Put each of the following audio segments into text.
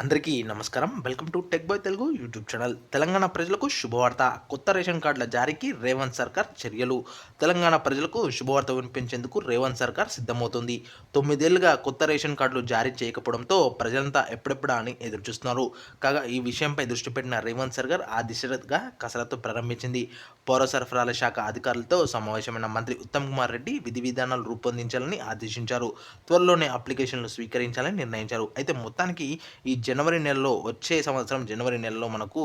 అందరికీ నమస్కారం. Welcome to tech boy Telugu YouTube channel. Telangana ప్రజలకు శుభవార్త. కొత్త రేషన్ కార్డుల జారీకి రేవంత్ సర్కార్ చర్యలు. తెలంగాణ ప్రజలకు శుభవార్త వినిపించేందుకు రేవంత్ సర్కార్ సిద్ధమవుతుంది. తొమ్మిదేళ్ళుగా కొత్త రేషన్ కార్డులు జారీ చేయకపోవడంతో ప్రజలంతా ఎప్పుడెప్పుడా అని ఎదురుచూస్తున్నారు. కాగా ఈ విషయంపై దృష్టి పెట్టిన రేవంత్ సర్కార్ ఆ దిశగా కసరత్తు ప్రారంభించింది. పౌర సరఫరాల శాఖ అధికారులతో సమావేశమైన మంత్రి ఉత్తమ్ కుమార్ రెడ్డి విధి విధానాలు రూపొందించాలని ఆదేశించారు. త్వరలోనే అప్లికేషన్లు స్వీకరించాలని నిర్ణయించారు. అయితే మొత్తానికి ఈ జనవరి నెలలో వచ్చే సంవత్సరం జనవరి నెలలో మనకు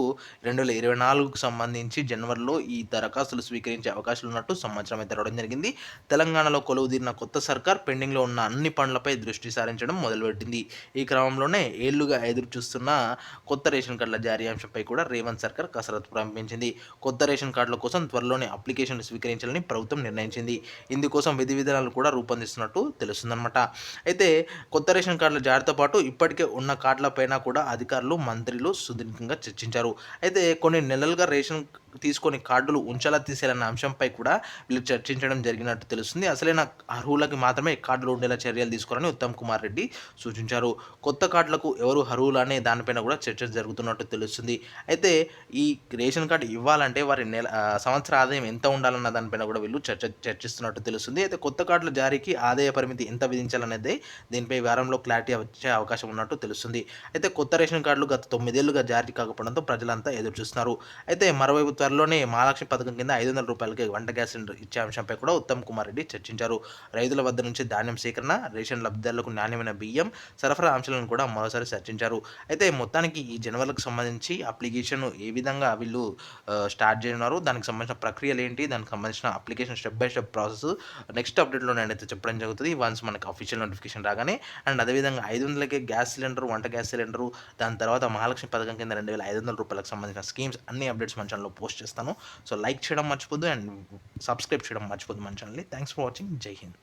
రెండు వేల ఇరవై నాలుగుకు సంబంధించి జనవరిలో ఈ దరఖాస్తులు స్వీకరించే అవకాశాలు ఉన్నట్టు సమాచారం అయితే రావడం జరిగింది. తెలంగాణలో కొలువుదీరిన కొత్త సర్కార్ పెండింగ్లో ఉన్న అన్ని పనులపై దృష్టి సారించడం మొదలుపెట్టింది. ఈ క్రమంలోనే ఏళ్ళుగా ఎదురు చూస్తున్న కొత్త రేషన్ కార్డుల జారీ అంశంపై కూడా రేవంత్ సర్కార్ కసరత్తు ప్రారంభించింది. కొత్త రేషన్ కార్డుల కోసం త్వరలోనే అప్లికేషన్లు స్వీకరించాలని ప్రభుత్వం నిర్ణయించింది. ఇందుకోసం విధి విధానాలు కూడా రూపొందిస్తున్నట్టు తెలుస్తుందన్నమాట. అయితే కొత్త రేషన్ కార్డుల జారీతో పాటు ఇప్పటికే ఉన్న కార్డులపై కూడా అధికారులు మంత్రులు సుదీర్ఘంగా చర్చించారు. అయితే కొన్ని నెలలుగా రేషన్ తీసుకొని కార్డులు ఉంచాలా తీసేయాలన్న అంశంపై కూడా వీళ్ళు చర్చించడం జరిగినట్టు తెలుస్తుంది. అసలైన అర్హులకి మాత్రమే కార్డులు ఉండేలా చర్యలు తీసుకోవాలని ఉత్తమ్ కుమార్ రెడ్డి సూచించారు. కొత్త కార్డులకు ఎవరు అర్హులు అనే దానిపైన కూడా చర్చ జరుగుతున్నట్టు తెలుస్తుంది. అయితే ఈ రేషన్ కార్డు ఇవ్వాలంటే వారి నెల సంవత్సర ఆదాయం ఎంత ఉండాలన్న దానిపైన కూడా వీళ్ళు చర్చ చర్చిస్తున్నట్టు తెలుస్తుంది. అయితే కొత్త కార్డుల జారీకి ఆదాయ పరిమితి ఎంత విధించాలనేది దీనిపై వారంలో క్లారిటీ వచ్చే అవకాశం ఉన్నట్టు తెలుస్తుంది. అయితే కొత్త రేషన్ కార్డులు గత తొమ్మిదేళ్ళుగా జారీ కాకపోవడంతో ప్రజలంతా ఎదురు చూస్తున్నారు అయితే మరోవైపు త్వరలోనే మహాలక్ష్మి పథకం కింద ఐదు వందల రూపాయలకి వంట గ్యాస్ సిలిండర్ ఇచ్చే అంశంపై కూడా ఉత్తమ్ కుమార్ రెడ్డి చర్చించారు. రైతుల వద్ద నుంచి ధాన్యం సేకరణ రేషన్ లబ్ధిదారులకు నాణ్యమైన బియ్యం సరఫరా అంశాలను కూడా మరోసారి చర్చించారు. అయితే మొత్తానికి ఈ జనవరికి సంబంధించి అప్లికేషన్ ఏ విధంగా వీళ్ళు స్టార్ట్ చేయనున్నారు దానికి సంబంధించిన ప్రక్రియలు ఏంటి దానికి సంబంధించిన application step by step process next అప్డేట్లో నేనైతే చెప్పడం జరుగుతుంది. వన్స్ మనకి అఫీషియల్ నోటిఫికేషన్ రాగానే అండ్ అదేవిధంగా ఐదు వందలకే గ్యాస్ సిలిండర్ వంట గ్యాస్ సిలిండర్ దాని తర్వాత మహాలక్ష్మి పథకం కింద రెండు వేల ఐదు వందల రూపాయలకు సంబంధించిన స్కీమ్స్ అన్ని అప్డేట్స్ మన ఛానల్లో పోస్ట్ చేస్తాను. సో లైక్ చేయడం మర్చిపోద్దు అండ్ సబ్స్క్రైబ్ చేయడం మర్చిపోద్దు మన ఛానల్ని. థ్యాంక్స్ ఫర్ వాచింగ్ జై హింద్.